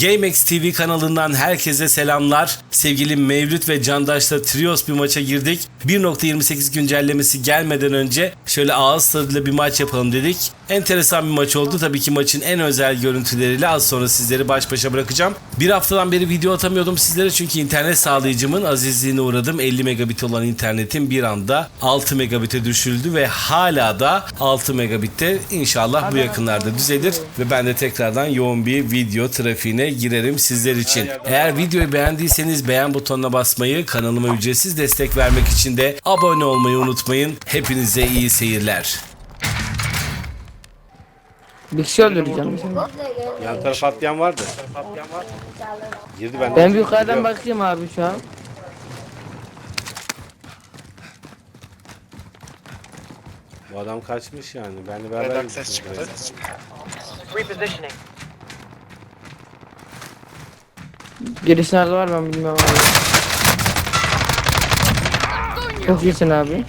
GameX TV kanalından herkese selamlar. Sevgili Mevlüt ve Candaş'la Trios bir maça girdik. 1.28 güncellemesi gelmeden önce şöyle ağız tadıyla bir maç yapalım dedik. Enteresan bir maç oldu. Tabii ki maçın en özel görüntüleriyle az sonra sizleri baş başa bırakacağım. Bir haftadan beri video atamıyordum sizlere çünkü internet sağlayıcımın azizliğine uğradım. 50 megabit olan internetim bir anda 6 megabite düşürdü ve hala da 6 megabitte inşallah bu yakınlarda düzelir ve ben de tekrardan yoğun bir video trafiğine girerim sizler için. Eğer videoyu beğendiyseniz beğen butonuna basmayı, kanalıma ücretsiz destek vermek için de abone olmayı unutmayın. Hepinize iyi seyirler. Bir kişi öldüreceğim. Yan tarafa atlayan vardı. Girdi ben. Ben bir yukarıdan bakayım abi şu an. Bu adam kaçmış yani. Benle beraber Neden çıktı? Repositioning. Giriş nerede var ben bilmiyorum abi. Çok iyisin abi.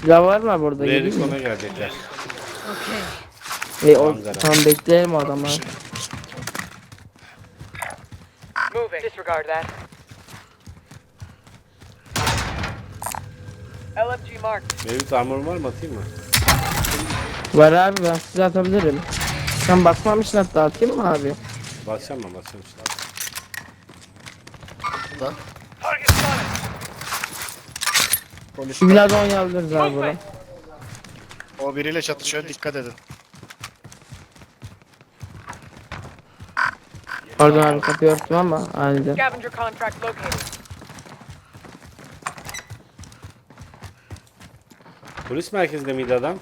Silah var mı Geleyim mi? Rikon'a gelecekler. E, o, Ankara. tamam bekleyelim adamı. Moving. Disregard that. LFG marked. Mevlüt armorum var mı atayım mı? Var abi ben size atabilirim. Sen basmamışsın hatta atayım mı abi? Basacağım ben basacağım işte. Polis Şu binada oynayabiliriz abi burada. o biriyle çatışıyor dikkat edin. Pardon abi kapıyı örttüm ama aniden. Scavenger contract located. Polis merkezinde miydi adam?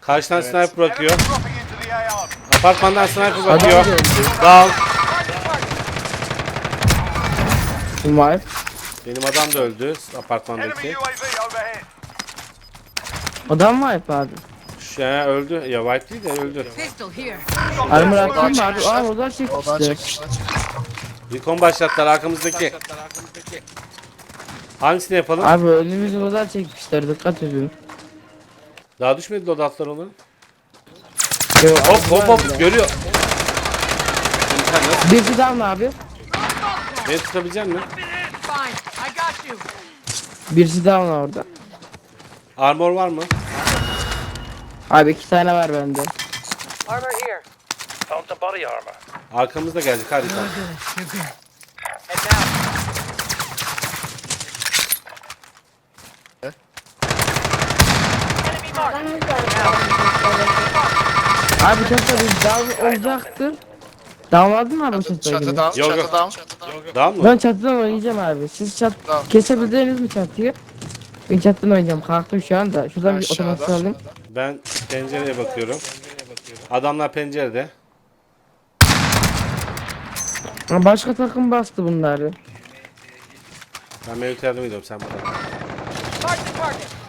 Karşıdan Evet. sniper bakıyor. Apartmandan sniper bakıyor. Down. Kim var? Benim adam da öldü apartmandaki. Adam var hep abi. Şu an öldü. Ya white değil de öldü. Pistol here. Armor atayım mı abi? çekmişler. Aa oradan Oradan çekmişler. çekmişler. Recon başlattılar arkamızdaki. Hangisini yapalım? Abi önümüzü oradan çekmişler dikkat edin. Daha düşmedi loadoutlar onun. Yo, Hop hop hop görüyor. Birisi down abi. Beni tutabilecek misin? Fine. I got you. Birisi down orada. Armor var mı? Abi iki tane var bende. Armor here. Arkamızda gelecek harika. And now. Enemy marked. Abi çatı biz down olacaktı. Down aldın mı abi Çatı yine? down, Yok, çatı yok. down. Daha mı? Ben çatıdan oynayacağım abi. Siz çat Tamam. kesebildiğiniz mi çatıyı? Ben çatıdan oynayacağım. Kalktım şu anda. Şuradan bir Aşağıda. otomatik alayım. Ben pencereye bakıyorum. Adamlar pencerede. Ha, Başka takım bastı bunları. Ben Mevlüt'e yardım ediyorum sen bana. Mark the target.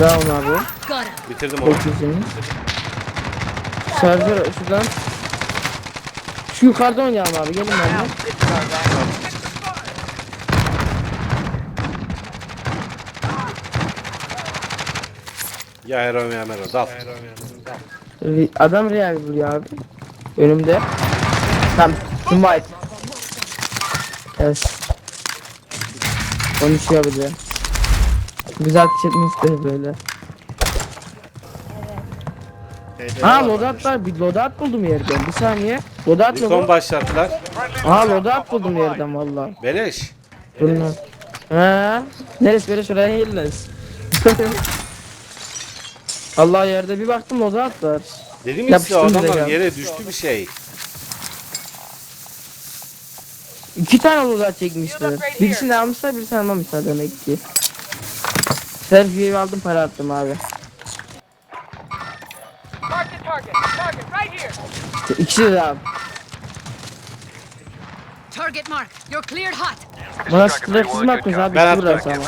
Down abi. Bitirdim onu. İyisiniz. Şarjör şuradan. Şu yukarıda oynayalım abi. Gelin benimle. Ya Hero ya Mero dal. Re- Adam real vuruyor abi. Önümde. Tam White. Evet. Konuşuyor bir de. Güzel çekmiştir böyle. Ha loadout var. Bir loadout buldum yerden. Bir saniye. Loadout mı Recon bu? başlattılar. Ha loadout buldum yerden valla. Beleş. Durun lan. Ha? Neresi böyle şuraya yerleriz. Allah yerde bir baktım loadout var. Dedim ya size Yapıştım adamlar ya. yere düştü bir şey. İki tane loadout çekmişler. Birisini almışlar birisini almamışlar demek ki. Selfie'yi aldım para attım abi. Mark the target. Target right here. İkisi de abi. Target mark. You're cleared hot. Bana strepsiz mi atmış abi? Ben burası ama.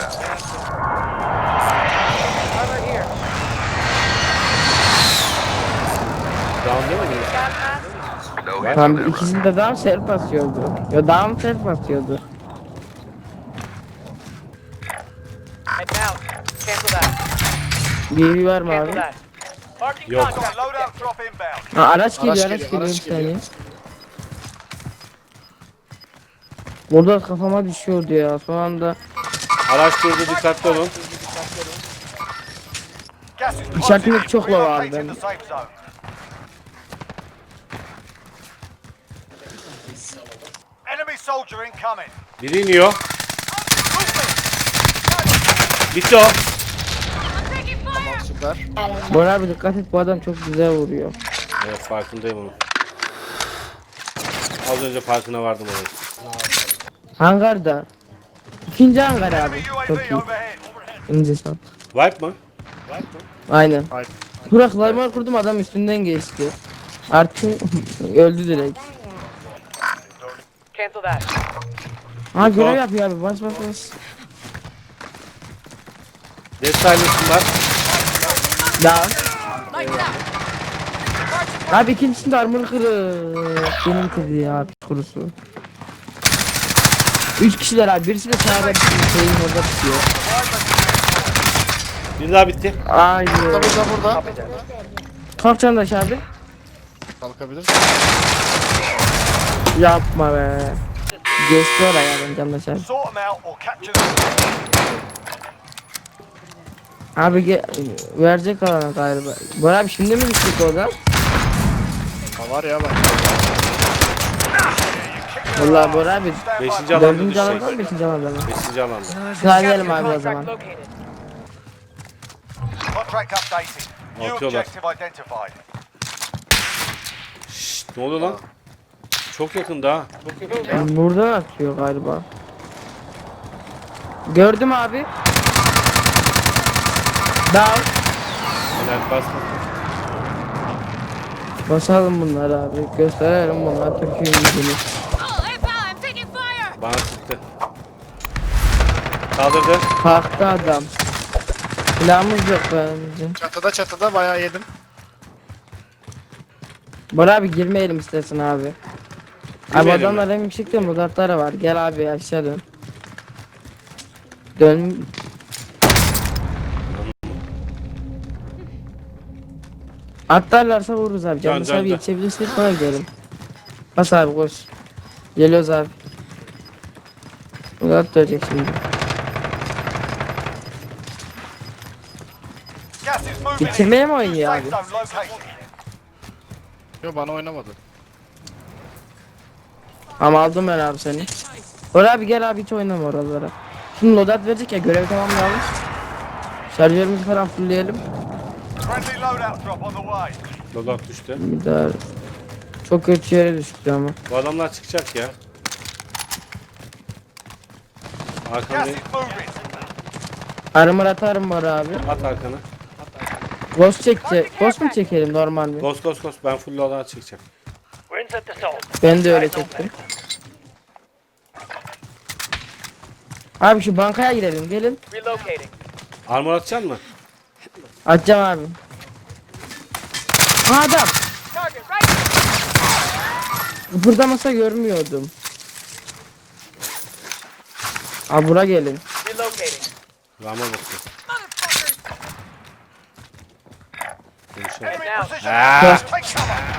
Down değil mi? Tamam ikisinde down self atıyordu. Ya down self atıyordu. Bir var mı abi? Yok. Ha, araç geliyor, Araç geliyor, araç bir saniye. geliyor. Burada kafama düşüyordu ya. Son anda Araç durdu dikkatli olun. İn. çok low abi ben. Enemy soldier incoming. Biri iniyor. Bitti o. Süper. Bora abi dikkat et bu adam çok güzel vuruyor. Evet farkındayım onun. Az önce farkına vardım onun. Hangarda. İkinci hangar abi. Çok iyi. İnce sat. Wipe mı? Aynen. Hayır. Burak Laymar kurdum adam üstünden geçti. Artık öldü direkt. Cancel that. Ha görev yapıyor abi bas bas bas. Death Silence'ın var. That! Abi ikincisinde armor kırık. Benim kırdı ya kurusu. Üç kişiler abi birisi de sağda birisi şeyin orada tutuyor. Bir daha bitti. Ay. Burada burada burada. Kalk Candaş abi. Kalkabilir. Yapma be. Geçti oraya ben Candaş abi. Sort them out or capture them. Abi ge verecek alana galiba. Bora abi şimdi mi düştük oradan? Ha var ya bak. Vallahi Bora abi. Beşinci alanda dördüncü alanda mı düşecek. beşinci alanda mı? Beşinci alanda. Sağlayalım abi o zaman. Contract updated. New Atıyorlar. objective identified. Şşt ne oluyor lan? Çok yakında ha. Buradan atıyor galiba. Gördüm abi. Down. Helal bas. Basalım bunları abi. Gösterelim bunlar Türkiye yüzünü. Bana çıktı. Kaldırdı. Kalktı adam. Silahımız yok bence. Çatıda çatıda bayağı yedim. Bora abi girmeyelim istersen abi. Abi Girmeyelim adamlar hem yüksekte mudatları var. Gel abi aşağı dön. Dön. Atlarlarsa vururuz abi. Can, Canlı can, abi can. yetişebilirsek sonra gidelim. Bas abi koş. Geliyoruz abi. Mudat dönecek şimdi. Gas is moving in. Bitirmeye mi oynuyor abi? Safe zone located. Yo bana oynamadı. Ama aldım ben abi seni. Bora abi gel abi hiç oynama oralara. Şimdi loadout verecek ya görevi tamamlayalım. Şarjörümüzü falan fullleyelim. Friendly loadout drop on the way. Lodat düştü. Bir daha çok kötü yere düştü ama. Bu adamlar çıkacak ya. Gas Arkandayım. is moving. Armor atarım var abi. At arkanı. Ghost çekce. Ghost mu çekelim normal mi? Ghost ghost ghost. Ben full lodat çıkacağım. We're the. Ben de öyle çektim. Abi şu bankaya girelim gelin. Relocating. Armor atacaksın mı? Atacağım abi. Ha adam. Kıpırdamasa görmüyordum. Abi bura gelin. Rama. Konuşalım. Enemy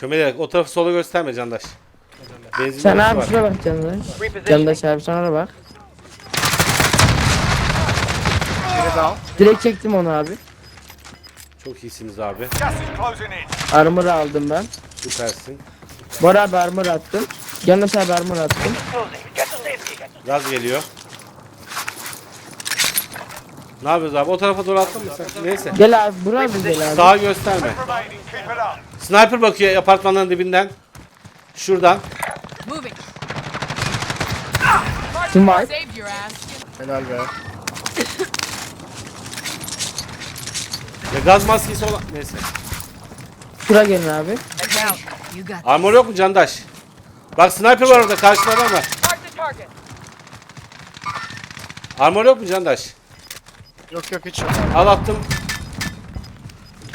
Çömelerek o tarafı sola gösterme Candaş. Benzin Sen abi şuna bak Candaş. Candaş abi sana bak. Biri down. Direkt çektim onu abi. Çok iyisiniz abi. Armor aldım ben. Süpersin. Bora abi armor attım. Candaş abi armor attım. Gaz geliyor. Ne yapıyoruz abi? O tarafa doğru attın mı sen? Neyse. Gel abi buraya mı gel abi? Sağa gösterme. Sniper bakıyor apartmanların dibinden. Şuradan. Moving. Smite. Saved your ass. Helal be. Ya gaz maskesi olan... Neyse. Şura gelin abi. You got Armor yok mu Candaş? Bak sniper var orada karşıda adam var. Mark the target. Armor yok mu Candaş? Yok yok hiç yok. Al attım.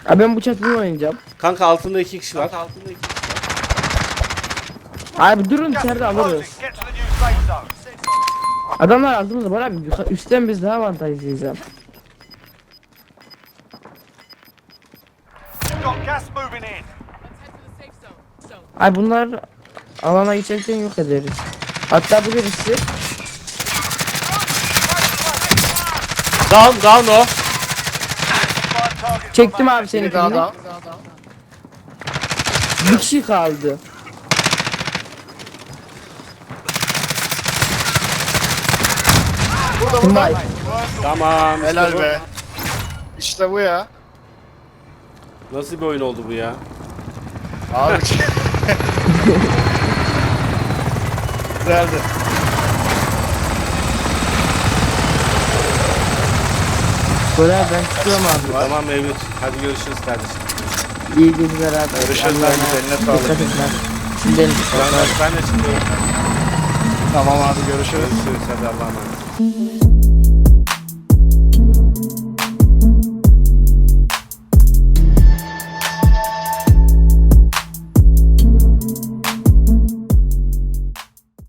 Abi ben bu çatını oynayacağım. Kanka altında iki kişi var. Abi durun içeride alırız. Adamlar altımızda var abi. yuka- Üstten biz daha avantajlıyız ya. You've got gas moving in. Ay bunlar alana geçerken yok ederiz. Hatta bu birisi Down down o. Çektim abi seni Biri daha down. Bir kişi kaldı. Vay. Tamam. işte Helal bu. be. İşte bu ya. Nasıl bir oyun oldu bu ya? Abi. Güzeldi. Abi ben çıkıyorum abi. Tamam Mevlüt. Hadi görüşürüz kardeşim. İyi geceler abi. Görüşürüz abi, eline sağlık. Dikkat edin abi. Şimdi Ben, ben de çıkıyorum. Tamam abi görüşürüz. Görüşürüz. Hadi Allah'a emanet.